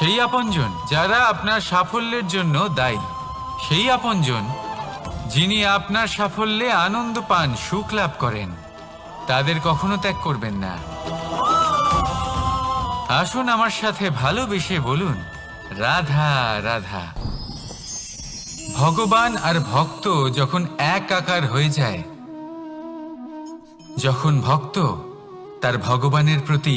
সেই আপনজন যারা আপনার সাফল্যের জন্য দায়ী। সেই আপনজন যিনি আপনার সাফল্যে আনন্দ পান, সুখ লাভ করেন, তাদের কখনো ত্যাগ করবেন না। আসুন আমার সাথে ভালোবেসে বলুন, রাধা রাধা। ভগবান আর ভক্ত যখন এক আকার হয়ে যায়, যখন ভক্ত তার ভগবানের প্রতি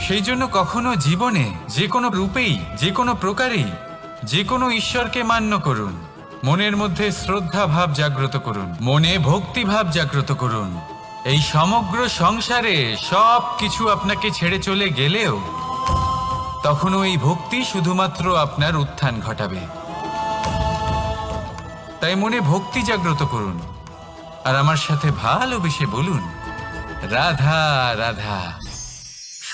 সেই জন্য কখনো জীবনে যে কোনো রূপেই, যে কোনো প্রকারেই, যে কোনো ঈশ্বরকে মান্য করুন। মনের মধ্যে শ্রদ্ধা ভাব জাগ্রত করুন। মনে ভক্তি ভাব জাগ্রত করুন। এই সমগ্র সংসারে সব কিছু আপনাকে ছেড়ে চলে গেলেও তখনও এই ভক্তি শুধুমাত্র আপনার উত্থান ঘটাবে। তাই মনে ভক্তি জাগ্রত করুন। আর আমার সাথে ভালোবেসে বলুন, রাধা রাধা।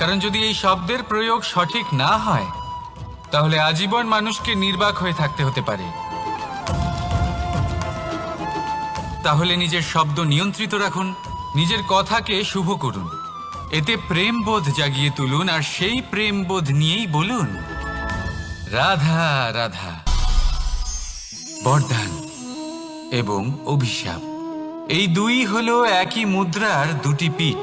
কারণ যদি এই শব্দের প্রয়োগ সঠিক না হয়, তাহলে আজীবন মানুষকে নির্বাক হয়ে থাকতে হতে পারে। তাহলে নিজের শব্দ নিয়ন্ত্রিত রাখুন, নিজের কথাকে শুভ করুন। এতে প্রেমবোধ জাগিয়ে তুলুন, আর সেই প্রেমবোধ নিয়েই বলুন, রাধা রাধা, বরদান এবং অভিশাপ। এই দুই হলো একই মুদ্রার দুটি পিঠ।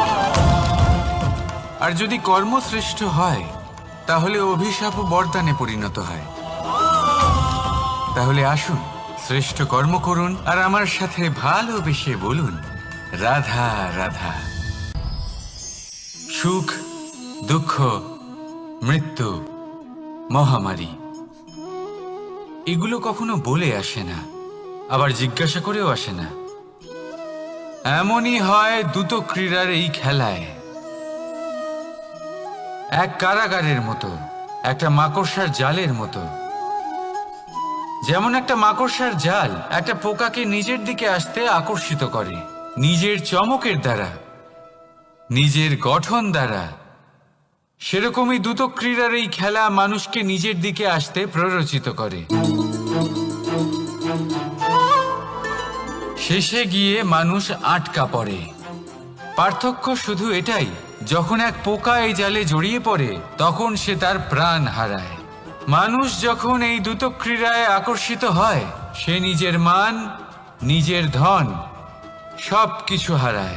আর যদি কর্মশ্রেষ্ঠ হয়, তাহলে অভিশাপ বরদানে পরিণত হয়। তাহলে আসুন, শ্রেষ্ঠ কর্ম করুন আর আমার সাথে ভালোবেসে বলুন, রাধা রাধা। সুখ, দুঃখ, মৃত্যু, মহামারী, এগুলো কখনো বলে আসে না, আবার জিজ্ঞাসা করেও আসে না। এমনই হয় দ্রুত ক্রীড়ার এই খেলায়। এক কারাগারের মতো, একটা মাকড়সার জালের মতো। যেমন একটা মাকড়সার জাল একটা পোকাকে নিজের দিকে আসতে আকর্ষিত করে, নিজের চমকের দ্বারা, নিজের গঠন দ্বারা। সেরকমই দ্রুত ক্রীড়ার এই খেলা মানুষকে নিজের দিকে আসতে প্ররোচিত করে। শেষে গিয়ে মানুষ আটকা পড়ে। পার্থক্য শুধু এটাই যখন এক পোকা এই জালে জড়িয়ে পড়ে, তখন সে তার প্রাণ হারায়। মানুষ যখন এই দ্রুত ক্রীড়ায় আকর্ষিত হয়, সে নিজের মান, নিজের ধন সব কিছু হারায়।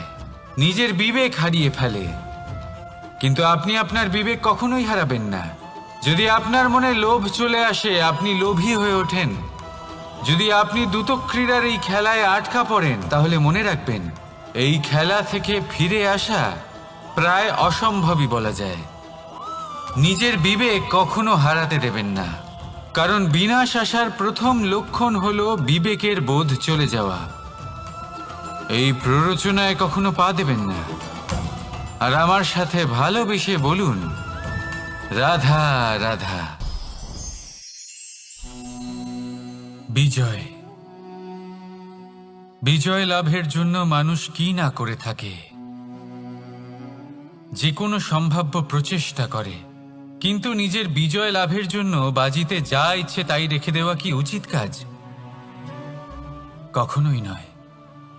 নিজের বিবেক হারিয়ে ফেলে। কিন্তু আপনি আপনার বিবেক কখনোই হারাবেন না। যদি আপনার মনে লোভ চলে আসে, আপনি লোভী হয়ে ওঠেন। যদি আপনি দ্রুত ক্রীড়ার এই খেলায় আটকা পড়েন, তাহলে মনে রাখবেন, এই খেলা থেকে ফিরে আসা প্রায় অসম্ভবই বলা যায়। নিজের বিবেক কখনো হারাতে দেবেন না। কারণ বিনাশ আসার প্রথম লক্ষণ হল বিবেকের বোধ চলে যাওয়া। এই প্ররোচনায় কখনো পা দেবেন না। আর আমার সাথে ভালোবেসে বলুন, রাধা রাধা। বিজয়। বিজয় লাভের জন্য মানুষ কি না করে থাকে? যে কোনো সম্ভাব্য প্রচেষ্টা করে। কিন্তু নিজের বিজয় লাভের জন্য বাজিতে যা ইচ্ছে তাই রেখে দেওয়া কি উচিত কাজ? কখনোই নয়।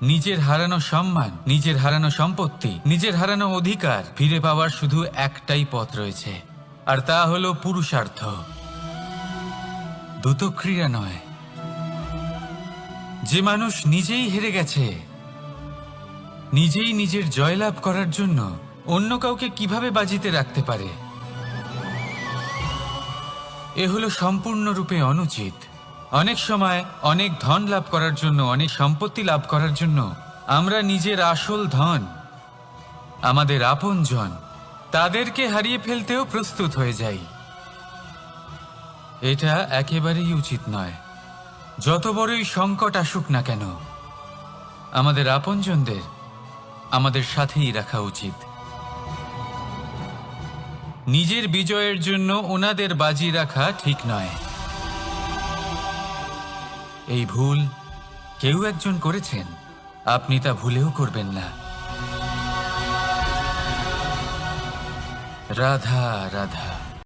নিজের হারানো সম্মান, নিজের হারানো সম্পত্তি, নিজের হারানো অধিকার ফিরে পাওয়ার শুধু একটাই পথ রয়েছে, আর তা হলো পুরুষার্থ। দ্রুতক্রিয়া নয়। যে মানুষ নিজেই হেরে গেছে, নিজেই নিজের জয়লাভ করার জন্য অন্য কাউকে কীভাবে বাজিতে রাখতে পারে? এ হলো সম্পূর্ণরূপে অনুচিত। অনেক সময় অনেক ধন লাভ করার জন্য, অনেক সম্পত্তি লাভ করার জন্য আমরা নিজের আসল ধন, আমাদের আপনজন তাদেরকে হারিয়ে ফেলতেও প্রস্তুত হয়ে যাই। এটা একেবারেই উচিত নয়। যত বড়ই সংকট আসুক না কেন, আমাদের আপনজনদের, আমাদের সাথেই রাখা উচিত। নিজের বিজয়ের জন্য ওনাদের বাজি রাখা ঠিক নয়। এই ভুল কেউ একজন করেছেন। আপনি তা ভুলেও করবেন না। রাধা রাধা।